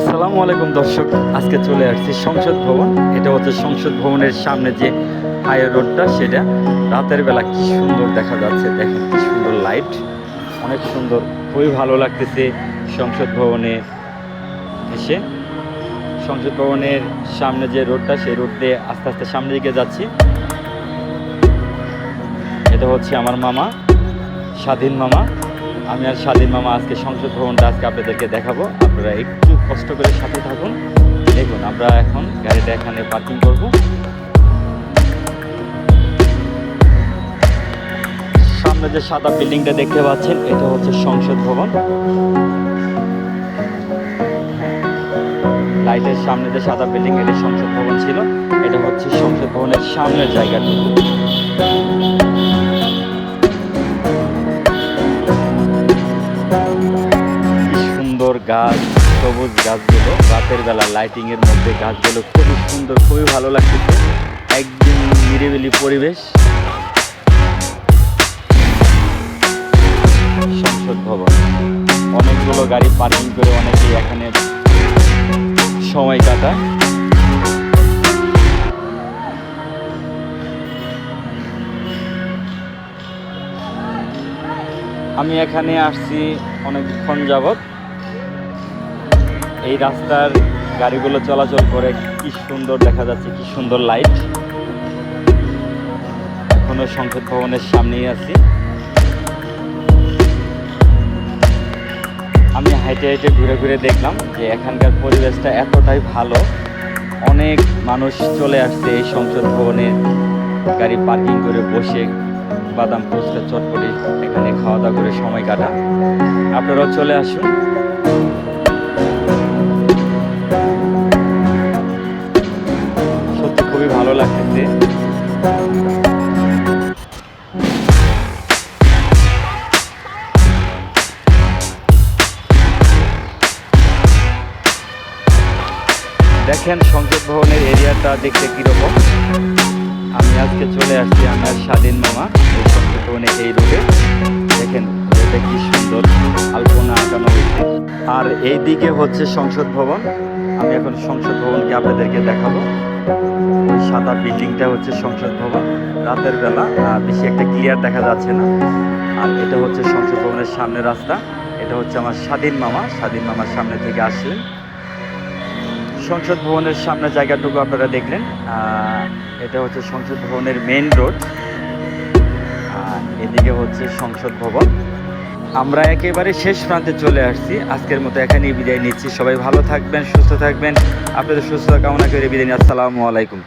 আসসালামু আলাইকুম দর্শক, আজকে চলে আসছি সংসদ ভবন। এটা হচ্ছে সংসদ ভবনের সামনে যে হাই রোডটা, সেটা রাতের বেলা কি সুন্দর দেখা যাচ্ছে। দেখেন কি সুন্দর লাইট অনেক সুন্দর, খুবই ভালো লাগতেছে সংসদ ভবনে এসে। সংসদ ভবনের সামনে যে রোডটা, সেই রোড দিয়ে আস্তে আস্তে সামনের দিকে যাচ্ছি। এটা হচ্ছে আমার মামা, স্বাধীন মামা। আমি আর স্বাধীন মামা আজকে সংসদ ভবনটা আজকে আপনাদেরকে দেখাবো। আপনারা একটু কষ্ট করে সাথে থাকুন। দেখুন, আমরা এখন গাড়িটা এখানে পার্কিং করব। সামনে যে সাদা বিল্ডিংটা দেখতে পাচ্ছেন, এটা হচ্ছে সংসদ ভবন। লাইটের সামনে যে সাদা বিল্ডিং, এটা সংসদ ভবন ছিল। এটা হচ্ছে সংসদ ভবনের সামনের জায়গাটুকু। গাছ, সবুজ গাছগুলো, রাতের বেলা লাইটিং এর মধ্যে গাছগুলো খুবই সুন্দর, খুবই ভালো লাগতেছে। একদম নিরিবিলি পরিবেশ। সংসদ ভবন। অনেকগুলো গাড়ি পার্কিং করে অনেকেই এখানে সময় কাটায়। আমি এখানে আসছি অনেকক্ষণ যাবৎ। এই রাস্তার গাড়িগুলো চলাচল করে কি সুন্দর দেখা যাচ্ছে, কি সুন্দর লাইট এখনও সংসদ ভবনের সামনেই আছি। আমি হাইটে হাইটে ঘুরে ঘুরে দেখলাম যে এখানকার পরিবেশটা এতটাই ভালো। অনেক মানুষ চলে আসছে এই সংসদ ভবনে। গাড়ি পার্কিং করে বসে, বাদাম ফুচকা চটপটি এখানে খাওয়া দাওয়া করে সময় কাটা আপনারাও চলে আসুন। ভালো লাগতেছে দেখেন সংসদ ভবনের এরিয়াটা দেখতে কীরকম। আমি আজকে চলে আসছি আমার স্বাধীন মামা, এই সংসদ ভবনের এই রোডে। দেখেন এটা কি সুন্দর আলপনা আঁকানো হয়েছে। আর এই দিকে হচ্ছে সংসদ ভবন। আমি এখন সংসদ ভবনকে আপনাদেরকে দেখাবো। সাদা বিল্ডিংটা হচ্ছে সংসদ ভবন। রাতের বেলা বেশি একটা ক্লিয়ার দেখা যাচ্ছে না। আর এটা হচ্ছে সংসদ ভবনের সামনে রাস্তা। এটা হচ্ছে আমার স্বাধীন মামা। স্বাধীন মামার সামনে থেকে আসলেন। সংসদ ভবনের সামনে জায়গাটুকু আপনারা দেখলেন। এটা হচ্ছে সংসদ ভবনের মেইন রোড আর এদিকে হচ্ছে সংসদ ভবন। আমরা একেবারে শেষ প্রান্তে চলে আসছি। আজকের মতো এখানেই বিদায় নিচ্ছি। সবাই ভালো থাকবেন, সুস্থ থাকবেন। আপনাদের সুস্থতা কামনা করে বিদায় নিই। আসসালামু আলাইকুম।